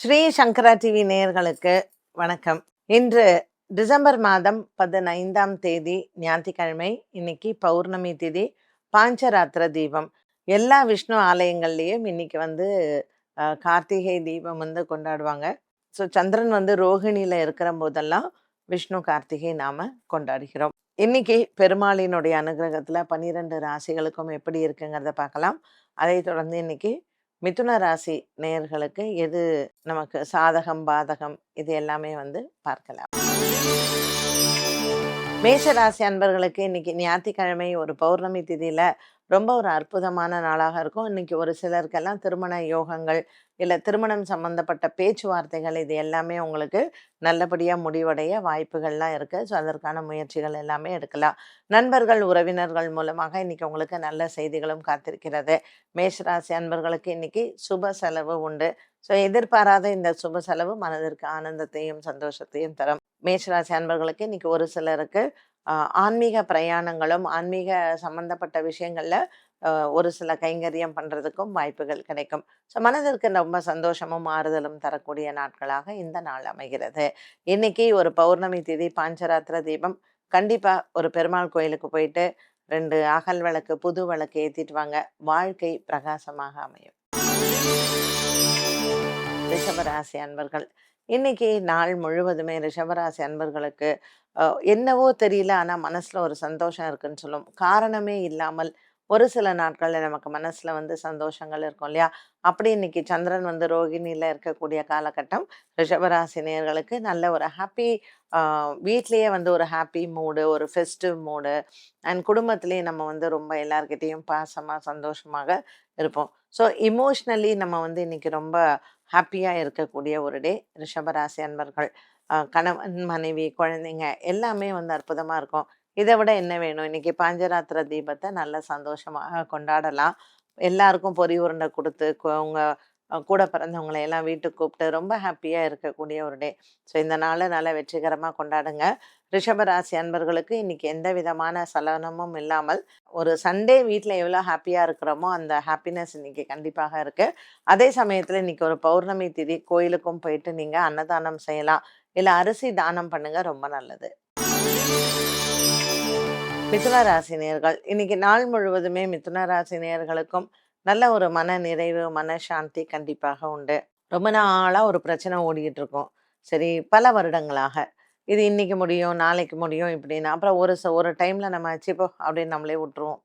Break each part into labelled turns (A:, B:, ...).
A: ஸ்ரீ சங்கரா TV நேயர்களுக்கு வணக்கம். இன்று டிசம்பர் மாதம் பதினைந்தாம் தேதி ஞாயிற்றுக்கிழமை இன்னைக்கு பௌர்ணமி திதி பாஞ்சராத்திர தீபம். எல்லா விஷ்ணு ஆலயங்கள்லேயும் இன்னைக்கு வந்து கார்த்திகை தீபம் வந்து கொண்டாடுவாங்க. ஸோ சந்திரன் வந்து ரோகிணியில் இருக்கிற போதெல்லாம் விஷ்ணு கார்த்திகை நாம கொண்டாடுகிறோம். இன்னைக்கு பெருமாளினுடைய அனுகிரகத்தில் பன்னிரெண்டு ராசிகளுக்கும் எப்படி இருக்குங்கிறத பார்க்கலாம். அதைத் தொடர்ந்து இன்னைக்கு மிதுன ராசி நேயர்களுக்கு எது நமக்கு சாதகம் பாதகம் இது எல்லாமே வந்து பார்க்கலாம். மேஷ ராசி அன்பர்களுக்கு இன்னைக்கு ஞாயிற்றுக்கிழமை ஒரு பௌர்ணமி திதியில ரொம்ப ஒரு அற்புதமான நாளாக இருக்கும். இன்றைக்கி ஒரு சிலருக்கெல்லாம் திருமண யோகங்கள் இல்லை திருமணம் சம்மந்தப்பட்ட பேச்சுவார்த்தைகள் இது எல்லாமே உங்களுக்கு நல்லபடியாக முடிவடைய வாய்ப்புகள்லாம் இருக்குது ஸோ அதற்கான முயற்சிகள் எல்லாமே எடுக்கலாம். நண்பர்கள் உறவினர்கள் மூலமாக இன்றைக்கி உங்களுக்கு நல்ல செய்திகளும் காத்திருக்கிறது. மேஷராசி அன்பர்களுக்கு இன்னைக்கு சுப செலவு உண்டு. ஸோ எதிர்பாராத இந்த சுப செலவு மனதிற்கு ஆனந்தத்தையும் சந்தோஷத்தையும் தரும். மேஷராசி அன்பர்களுக்கு இன்றைக்கி ஒரு சிலருக்கு ஆன்மீக பிரயாணங்களும் ஆன்மீக சம்பந்தப்பட்ட விஷயங்களில் ஒரு சில கைங்கரியம் பண்ணுறதுக்கும் வாய்ப்புகள் கிடைக்கும். ஸோ மனதிற்கு ரொம்ப சந்தோஷமும் ஆறுதலும் தரக்கூடிய நாட்களாக இந்த நாள் அமைகிறது. இன்னைக்கு ஒரு பௌர்ணமி திதி பாஞ்சராத்திர தீபம் கண்டிப்பாக ஒரு பெருமாள் கோயிலுக்கு போயிட்டு ரெண்டு அகல் விளக்கு புது விளக்கு ஏற்றிட்டு வாங்க. வாழ்க்கை பிரகாசமாக அமையும். ரிஷபராசி அன்பர்கள் இன்னைக்கு நாள் முழுவதுமே ரிஷபராசி அன்பர்களுக்கு என்னவோ தெரியல. ஆனால் மனசில் ஒரு சந்தோஷம் இருக்குன்னு சொல்லும். காரணமே இல்லாமல் ஒரு சில நாட்களில் நமக்கு மனசில் வந்து சந்தோஷங்கள் இருக்கும் இல்லையா? அப்படி இன்னைக்கு சந்திரன் வந்து ரோகிணியில் இருக்கக்கூடிய காலகட்டம். ரிஷபராசி நேர்களுக்கு நல்ல ஒரு ஹாப்பி வீட்லேயே வந்து ஒரு ஹாப்பி மூடு ஒரு ஃபெஸ்டிவ் மூடு. அண்ட் குடும்பத்திலேயே நம்ம வந்து ரொம்ப எல்லாருக்கிட்டேயும் பாசமாக சந்தோஷமாக இருப்போம். ஸோ இமோஷ்னலி நம்ம வந்து இன்னைக்கு ரொம்ப ஹாப்பியாக இருக்கக்கூடிய ஒரு டே. ரிஷபராசி அன்பர்கள் கணவன் மனைவி குழந்தைங்க எல்லாமே வந்து அற்புதமாக இருக்கும். இதை விட என்ன வேணும்? இன்னைக்கு பாஞ்சராத்திர தீபத்தை நல்ல சந்தோஷமாக கொண்டாடலாம். எல்லாருக்கும் பொறி உருண்டை கொடுத்து உங்கள் கூட பிறந்தவங்களை எல்லாம் வீட்டுக்கு கூப்பிட்டு ரொம்ப ஹாப்பியாக இருக்கக்கூடிய ஒரு டே. ஸோ இந்த நாளை நல்லா வெற்றிகரமாக கொண்டாடுங்க. ரிஷபராசி அன்பர்களுக்கு இன்னைக்கு எந்த விதமான சலனமும் இல்லாமல் ஒரு சண்டே வீட்டில் எவ்வளோ ஹாப்பியாக இருக்கிறோமோ அந்த ஹாப்பினஸ் இன்னைக்கு கண்டிப்பாக இருக்குது அதே சமயத்தில் இன்னைக்கு ஒரு பௌர்ணமி திதி கோயிலுக்கும் போயிட்டு நீங்கள் அன்னதானம் செய்யலாம். இல்லை அரிசி தானம் பண்ணுங்கள் ரொம்ப நல்லது. மிதுன ராசினியர்கள் இன்னைக்கு நாள் முழுவதுமே மிதுன ராசினியர்களுக்கும் நல்ல ஒரு மன நிறைவு மன சாந்தி கண்டிப்பாக உண்டு. ரொம்ப நாளாக ஒரு பிரச்சனை ஓடிக்கிட்டு இருக்கும். சரி பல வருடங்களாக இது இன்றைக்கி முடியும் நாளைக்கு முடியும் இப்படின்னு. அப்புறம் ஒரு ச- ஒரு டைமில் நம்ம வச்சுப்போ அப்படின்னு நம்மளே விட்டுருவோம்.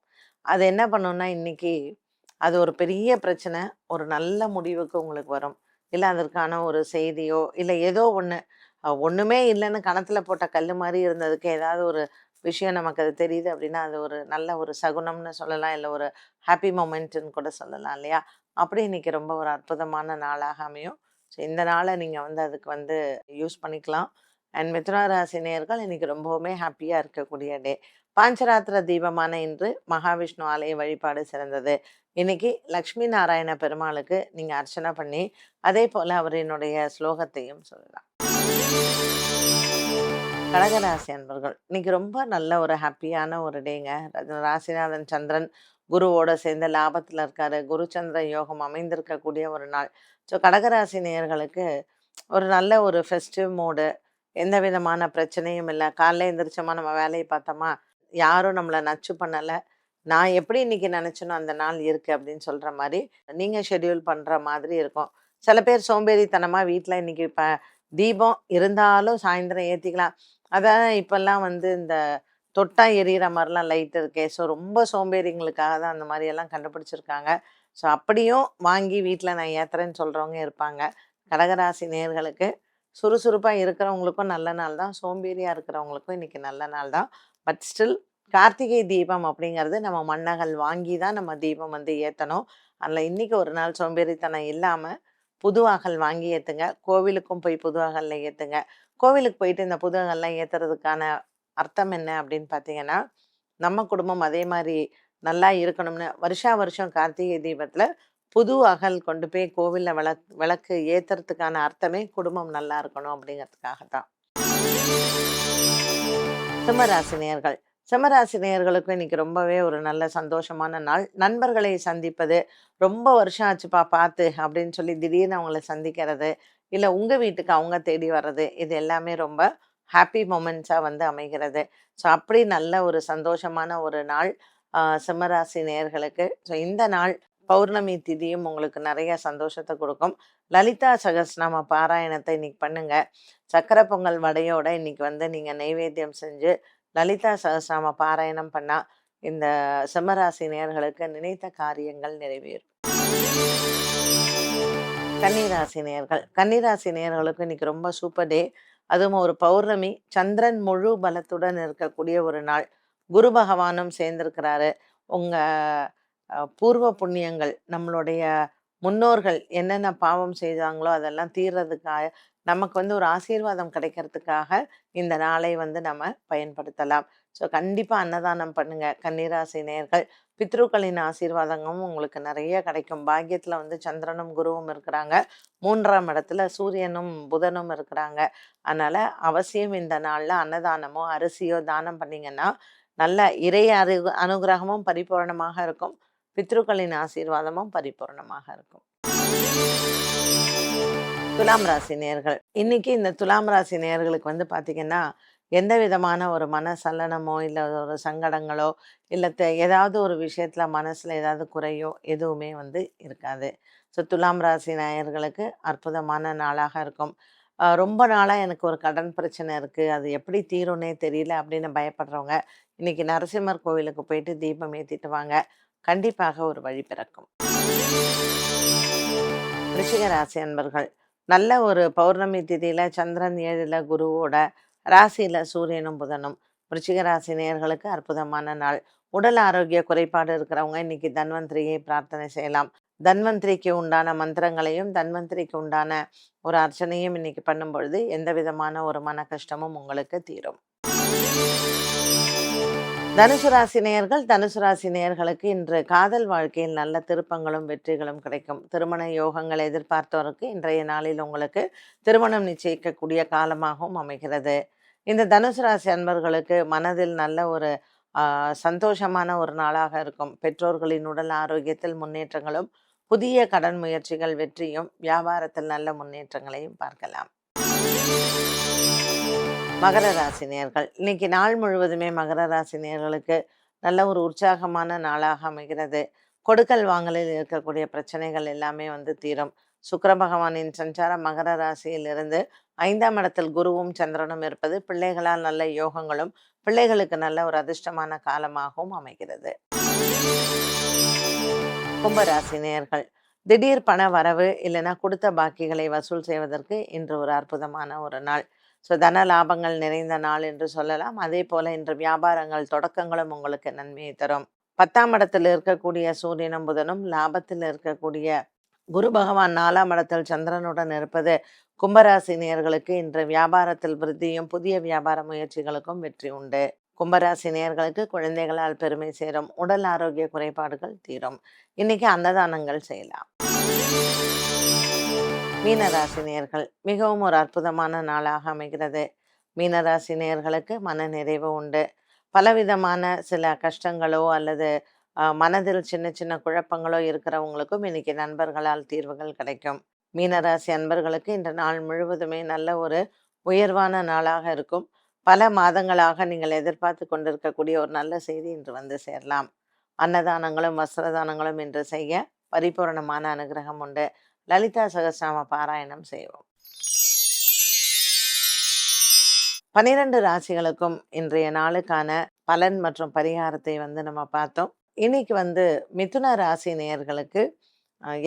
A: அது என்ன பண்ணோன்னா இன்றைக்கி அது ஒரு பெரிய பிரச்சனை. ஒரு நல்ல முடிவுக்கு உங்களுக்கு வரும். இல்லை அதற்கான ஒரு செய்தியோ இல்லை ஏதோ ஒன்று ஒன்றுமே இல்லைன்னு கணத்தில் போட்ட கல் மாதிரி இருந்ததுக்கு ஏதாவது ஒரு விஷயம் நமக்கு அது தெரியுது அப்படின்னா அது ஒரு நல்ல ஒரு சகுனம்னு சொல்லலாம். இல்லை ஒரு ஹாப்பி மூமெண்ட்டுன்னு கூட சொல்லலாம் இல்லையா? அப்படி இன்றைக்கி ரொம்ப ஒரு அற்புதமான நாளாக அமையும். ஸோ இந்த நாளை நீங்கள் வந்து அதுக்கு வந்து யூஸ் பண்ணிக்கலாம். அண்ட் மிதுன ராசி நேர்கள் இன்னைக்கு ரொம்பவுமே ஹாப்பியாக இருக்கக்கூடிய டே. பாஞ்சராத்திர தீபமான இன்று மகாவிஷ்ணு ஆலய வழிபாடு சிறந்தது. இன்னைக்கு லக்ஷ்மி நாராயண பெருமாளுக்கு நீங்கள் அர்ச்சனை பண்ணி அதே போல் அவரினுடைய ஸ்லோகத்தையும் சொல்லலாம். கடகராசி அன்பர்கள் இன்னைக்கு ரொம்ப நல்ல ஒரு ஹாப்பியான ஒரு டேங்க. ராசிநாதன் சந்திரன் குருவோட சேர்ந்த லாபத்தில் இருக்காரு. குரு சந்திர யோகம் அமைந்திருக்கக்கூடிய ஒரு நாள். ஸோ கடகராசி நேயர்களுக்கு ஒரு நல்ல ஒரு ஃபெஸ்டிவ் மூடு எந்த விதமான பிரச்சனையும் இல்லை. காலைல எந்திரிச்சோமா நம்ம வேலையை பார்த்தோமா யாரும் நம்மளை நச்சு பண்ணலை. நான் எப்படி இன்னைக்கு நினைச்சனோ அந்த நாள் இருக்கு அப்படின்னு சொல்ற மாதிரி நீங்க ஷெட்யூல் பண்ற மாதிரி இருக்கும். சில பேர் சோம்பேறித்தனமா வீட்டில் இன்னைக்கு இப்போ தீபம் இருந்தாலும் சாயந்தரம் ஏற்றிக்கலாம் அதான் இப்போல்லாம் வந்து இந்த தொட்டா எரியிற மாதிரிலாம் லைட் இருக்கே. ஸோ ரொம்ப சோம்பேறிங்களுக்காக தான் அந்த மாதிரி எல்லாம் கண்டுபிடிச்சிருக்காங்க. ஸோ அப்படியும் வாங்கி வீட்டில் நான் ஏத்துறேன்னு சொல்கிறவங்க இருப்பாங்க. கடகராசி நேர்களுக்கு சுறுசுறுப்பாக இருக்கிறவங்களுக்கும் நல்ல நாள் தான். சோம்பேறியாக இருக்கிறவங்களுக்கும் இன்றைக்கி நல்ல நாள் தான். பட் ஸ்டில் கார்த்திகை தீபம் அப்படிங்கிறது நம்ம மன்னகள் வாங்கி தான் நம்ம தீபம் வந்து ஏற்றணும் அதில் இன்றைக்கி ஒரு நாள் சோம்பேறித்தனம் இல்லாமல் புது அகல் வாங்கி ஏற்றுங்க கோவிலுக்கும் போய் புது ஏற்றுங்க கோவிலுக்கு போயிட்டு இந்த புது அகல்லாம் ஏற்றுறதுக்கான அர்த்தம் என்ன அப்படின்னு பார்த்தீங்கன்னா நம்ம குடும்பம் அதே மாதிரி நல்லா இருக்கணும்னு வருஷா வருஷம் கார்த்திகை தீபத்தில் புது அகல் கொண்டு போய் கோவிலில் விளக் விளக்கு ஏற்றுறதுக்கான அர்த்தமே குடும்பம் நல்லா இருக்கணும் அப்படிங்கிறதுக்காக தான் சிம்மராசினியர்கள். சிம்மராசினியர்களுக்கும் இன்னைக்கு ரொம்பவே ஒரு நல்ல சந்தோஷமான நாள். நண்பர்களை சந்திப்பது ரொம்ப வருஷம் ஆச்சுப்பா பார்த்து அப்படின்னு சொல்லி திடீர்னு அவங்கள சந்திக்கிறது இல்லை உங்கள் வீட்டுக்கு அவங்க தேடி வர்றது இது எல்லாமே ரொம்ப ஹாப்பி மூமெண்ட்ஸாக வந்து அமைகிறது. ஸோ அப்படி நல்ல ஒரு சந்தோஷமான ஒரு நாள் சிம்மராசி நேர்களுக்கு ஸோ இந்த நாள் பௌர்ணமி திதியும் உங்களுக்கு நிறைய சந்தோஷத்தை கொடுக்கும். லலிதா சகஸ்நாம பாராயணத்தை இன்னைக்கு பண்ணுங்க. சக்கரை பொங்கல் வடையோட இன்னைக்கு வந்து நீங்கள் நைவேத்தியம் செஞ்சு லலிதா சகஸ்நாம பாராயணம் பண்ணா இந்த சிம்மராசி நேர்களுக்கு நினைத்த காரியங்கள் நிறைவேறும். கன்னிராசி நேர்கள் கன்னிராசி நேர்களுக்கு இன்னைக்கு ரொம்ப சூப்பர் டே. அதுவும் ஒரு பௌர்ணமி சந்திரன் முழு பலத்துடன் இருக்கக்கூடிய ஒரு நாள். குரு பகவானும் சேர்ந்திருக்கிறாரு. உங்கள் பூர்வ புண்ணியங்கள் நம்மளுடைய முன்னோர்கள் என்னென்ன பாவம் செய்தாங்களோ அதெல்லாம் தீர்றதுக்காக நமக்கு வந்து ஒரு ஆசீர்வாதம் கிடைக்கிறதுக்காக இந்த நாளை வந்து நம்ம பயன்படுத்தலாம். ஸோ கண்டிப்பாக அன்னதானம் பண்ணுங்க. கன்னிராசி நேர்கள் பித்ருக்களின் ஆசீர்வாதங்களும் உங்களுக்கு நிறைய கிடைக்கும். பாக்கியத்தில் வந்து சந்திரனும் குருவும் இருக்கிறாங்க. மூன்றாம் இடத்துல சூரியனும் புதனும் இருக்கிறாங்க. அதனால் அவசியம் இந்த நாளில் அன்னதானமோ அரிசியோ தானம் பண்ணீங்கன்னா நல்ல இறை அரு அனுகிரகமும் பரிபூரணமாக இருக்கும். பித்ருக்களின் ஆசீர்வாதமும் பரிபூரணமாக இருக்கும். துலாம் ராசி நேயர்கள் இன்னைக்கு இந்த துலாம் ராசி நேயர்களுக்கு வந்து பார்த்தீங்கன்னா எந்த விதமான ஒரு மனசலனமோ இல்லை ஒரு சங்கடங்களோ இல்லை ஏதாவது ஒரு விஷயத்தில் மனசில் ஏதாவது குறையோ எதுவுமே வந்து இருக்காது. ஸோ துலாம் ராசி நேயர்களுக்கு அற்புதமான நாளாக இருக்கும். ரொம்ப நாளாக எனக்கு ஒரு கடன் பிரச்சனை இருக்குது அது எப்படி தீரும்னே தெரியல அப்படின்னு பயப்படுறவங்க இன்னைக்கு நரசிம்மர் கோவிலுக்கு போயிட்டு தீபம் ஏற்றிட்டு வாங்க. கண்டிப்பாக ஒரு வழி பிறக்கும். ரிஷிக ராசி அன்பர்கள் நல்ல ஒரு பௌர்ணமி திதியில சந்திரன் ஏழுல குருவோட ராசியில சூரியனும் புதனும். விருச்சிக ராசி நேர்களுக்கு அற்புதமான நாள். உடல் ஆரோக்கிய குறைபாடு இருக்கிறவங்க இன்னைக்கு தன்வந்திரியை பிரார்த்தனை செய்யலாம். தன்வந்திரிக்கு உண்டான மந்திரங்களையும் தன்வந்திரிக்கு உண்டான ஒரு அர்ச்சனையும் இன்னைக்கு பண்ணும் பொழுது எந்த விதமான ஒரு மன கஷ்டமும் உங்களுக்கு தீரும். தனுசு ராசி நேயர்கள் தனுசு ராசி நேயர்களுக்கு இன்று காதல் வாழ்க்கையில் நல்ல திருப்பங்களும் வெற்றிகளும் கிடைக்கும். திருமண யோகங்களை எதிர்பார்த்தவருக்கு இன்றைய நாளில் உங்களுக்கு திருமணம் நிச்சயிக்கக்கூடிய காலமாகவும் அமைகிறது. இந்த தனுசு ராசி அன்பர்களுக்கு மனதில் நல்ல ஒரு சந்தோஷமான ஒரு நாளாக இருக்கும். பெற்றோர்களின் உடல் ஆரோக்கியத்தில் முன்னேற்றங்களும் புதிய கடன் முயற்சிகள் வெற்றியும் வியாபாரத்தில் நல்ல முன்னேற்றங்களையும் பார்க்கலாம். மகர ராசி நேயர்கள் இன்னைக்கு நாள் முழுவதுமே மகர ராசி நேயர்களுக்கு நல்ல ஒரு உற்சாகமான நாளாக அமைகிறது. கொடுக்கல் வாங்கலில் இருக்கக்கூடிய பிரச்சனைகள் எல்லாமே வந்து தீரும். சுக்கிர பகவானின் சஞ்சாரம் மகர ராசியில் இருந்து ஐந்தாம் இடத்தில் குருவும் சந்திரனும் இருப்பது பிள்ளைகளால் நல்ல யோகங்களும் பிள்ளைகளுக்கு நல்ல ஒரு அதிர்ஷ்டமான காலமாகவும் அமைகிறது. கும்பராசி நேயர்கள் திடீர் பண வரவு இல்லைன்னா கொடுத்த பாக்கிகளை வசூல் செய்வதற்கு இன்று ஒரு அற்புதமான ஒரு நாள். ஸோ தன லாபங்கள் நிறைந்த நாள் என்று சொல்லலாம். அதே போல இன்று வியாபாரங்கள் தொடக்கங்களும் உங்களுக்கு நன்மையை தரும். பத்தாம் இடத்தில் இருக்கக்கூடிய சூரியனும் புதனும் லாபத்தில் இருக்கக்கூடிய குரு பகவான் நாலாம் இடத்தில் சந்திரனுடன் இருப்பது கும்பராசி நேர்களுக்கு இன்று வியாபாரத்தில் விருத்தியும் புதிய வியாபார முயற்சிகளுக்கும் வெற்றி உண்டு. கும்பராசி நேர்களுக்கு குழந்தைகளால் பெருமை சேரும் உடல் ஆரோக்கிய குறைபாடுகள் தீரும். இன்னைக்கு அன்னதானங்கள் செய்யலாம். மீனராசினியர்கள் மிகவும் ஒரு அற்புதமான நாளாக அமைகிறது. மீனராசினியர்களுக்கு மன நிறைவு உண்டு. பலவிதமான சில கஷ்டங்களோ அல்லது மனதில் சின்ன சின்ன குழப்பங்களோ இருக்கிறவங்களுக்கும் இன்னைக்கு நண்பர்களால் தீர்வுகள் கிடைக்கும். மீனராசி அன்பர்களுக்கு இன்று நாள் முழுவதுமே நல்ல ஒரு உயர்வான நாளாக இருக்கும். பல மாதங்களாக நீங்கள் எதிர்பார்த்து கொண்டிருக்கக்கூடிய ஒரு நல்ல செய்தி இன்று வந்து சேரலாம். அன்னதானங்களும் வஸ்திரதானங்களும் இன்று செய்ய பரிபூரணமான அனுகிரகம் உண்டு. லலிதா சகஸ்நாம பாராயணம் செய்வோம். பனிரெண்டு ராசிகளுக்கும் இன்றைய நாளுக்கான பலன் மற்றும் பரிகாரத்தை வந்து நம்ம பார்த்தோம். இன்னைக்கு வந்து மிதுன ராசி நேயர்களுக்கு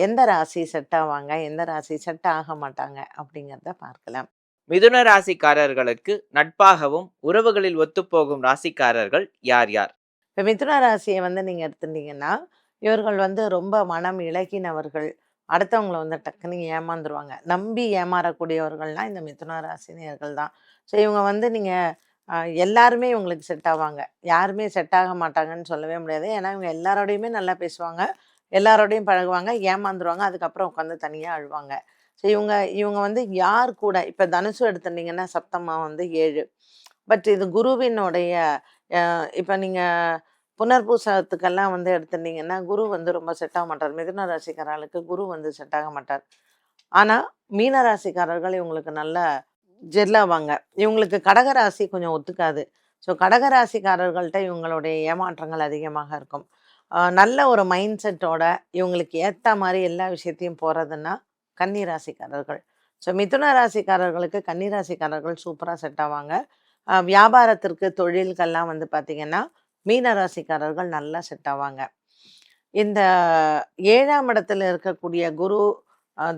A: எந்த ராசி செட் ஆவாங்க எந்த ராசி செட் ஆக மாட்டாங்க அப்படிங்கிறத பார்க்கலாம்.
B: மிதுன ராசிக்காரர்களுக்கு நட்பாகவும் உறவுகளில் ஒத்துப்போகும் ராசிக்காரர்கள் யார் யார்?
A: இப்போ மிதுன ராசியை வந்து நீங்கள் எடுத்துட்டீங்கன்னா இவர்கள் வந்து ரொம்ப மனம் இழகினவர்கள் அடுத்தவங்களை வந்து டக்குன்னு ஏமாந்துருவாங்க. நம்பி ஏமாறக்கூடியவர்கள்னால் இந்த மிதுன ராசினியர்கள் தான். ஸோ இவங்க வந்து நீங்கள் எல்லாருமே இவங்களுக்கு செட் ஆவாங்க. யாருமே செட் ஆக மாட்டாங்கன்னு சொல்லவே முடியாது. ஏன்னா இவங்க எல்லாரோடையுமே நல்லா பேசுவாங்க. எல்லாரோடையும் பழகுவாங்க. ஏமாந்துருவாங்க. அதுக்கப்புறம் உட்காந்து தனியாக அழுவாங்க. ஸோ இவங்க இவங்க வந்து யார் கூட இப்போ தனுசு எடுத்துட்டீங்கன்னா சப்தமா வந்து ஏழு. பட் இது குருவினுடைய இப்போ நீங்கள் புனர்பூசத்துக்கெல்லாம் வந்து எடுத்துட்டீங்கன்னா குரு வந்து ரொம்ப செட் ஆக மாட்டார். மிதுன ராசிக்காரர்களுக்கு குரு வந்து செட் ஆக மாட்டார். ஆனால் மீன ராசிக்காரர்கள் இவங்களுக்கு நல்லா ஜெல்லாவாங்க இவங்களுக்கு கடகராசி கொஞ்சம் ஒத்துக்காது. ஸோ கடகராசிக்காரர்கள்ட்ட இவங்களுடைய ஏமாற்றங்கள் அதிகமாக இருக்கும். நல்ல ஒரு மைண்ட் செட்டோட இவங்களுக்கு ஏற்ற மாதிரி எல்லா விஷயத்தையும் போகிறதுன்னா கன்னி ராசிக்காரர்கள். ஸோ மிதுன ராசிக்காரர்களுக்கு கன்னி ராசிக்காரர்கள் சூப்பராக செட் ஆவாங்க. வியாபாரத்திற்கு தொழில்கள்லாம் வந்து பார்த்திங்கன்னா மீன ராசிக்காரர்கள் நல்லா செட் ஆவாங்க. இந்த ஏழாம் இடத்துல இருக்கக்கூடிய குரு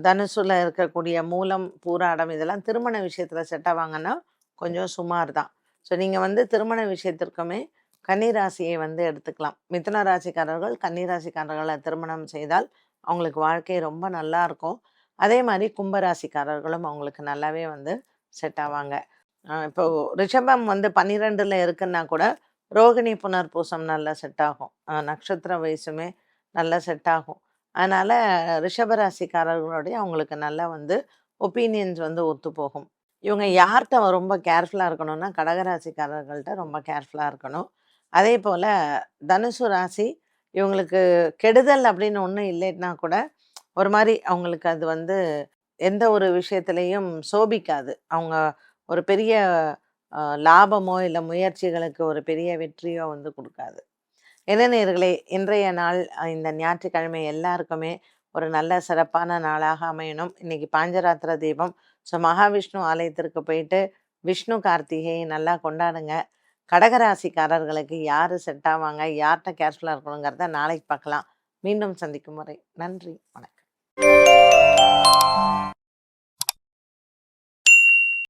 A: தனுசுல இருக்கக்கூடிய மூலம் பூராடம் இதெல்லாம் திருமண விஷயத்தில் செட் ஆவாங்கன்னா கொஞ்சம் சுமார் தான். ஸோ நீங்கள் வந்து திருமண விஷயத்திற்குமே கன்னிராசியை வந்து எடுத்துக்கலாம். மிதுன ராசிக்காரர்கள் கன்னிராசிக்காரர்களை திருமணம் செய்தால் அவங்களுக்கு வாழ்க்கை ரொம்ப நல்லா இருக்கும். அதே மாதிரி கும்பராசிக்காரர்களும் அவங்களுக்கு நல்லாவே வந்து செட் ஆவாங்க. இப்போ ரிஷபம் வந்து பன்னிரெண்டில் இருக்குன்னா கூட ரோகிணி புனர்பூசம் நல்லா செட் ஆகும். நட்சத்திர வயசுமே நல்லா செட் ஆகும். அதனால் ரிஷபராசிக்காரர்களுடைய அவங்களுக்கு நல்லா வந்து ஒப்பீனியன்ஸ் வந்து ஒத்து போகும். இவங்க யார்கிட்ட ரொம்ப கேர்ஃபுல்லாக இருக்கணும்னா கடகராசிக்காரர்கள்ட்ட ரொம்ப கேர்ஃபுல்லாக இருக்கணும். அதே போல் தனுசு ராசி இவங்களுக்கு கெடுதல் அப்படின்னு ஒன்றும் இல்லைன்னா கூட ஒரு மாதிரி அவங்களுக்கு அது வந்து எந்த ஒரு விஷயத்துலேயும் சோபிக்காது. அவங்க ஒரு பெரிய லாபமோ இல்லை முயற்சிகளுக்கு ஒரு பெரிய வெற்றியோ வந்து கொடுக்காது. இளைஞர்களே இன்றைய நாள் இந்த ஞாயிற்றுக்கிழமை எல்லாருக்குமே ஒரு நல்ல சிறப்பான நாளாக அமையணும். இன்னைக்கு பாஞ்சராத்திர தீபம். ஸோ மகாவிஷ்ணு ஆலயத்திற்கு போயிட்டு விஷ்ணு கார்த்திகையை நல்லா கொண்டாடுங்க. கடகராசிக்காரர்களுக்கு யார் செட் ஆவாங்க யார்கிட்ட கேர்ஃபுல்லாக இருக்கணுங்கிறத நாளைக்கு பார்க்கலாம். மீண்டும் சந்திக்கும் முறை நன்றி வணக்கம்.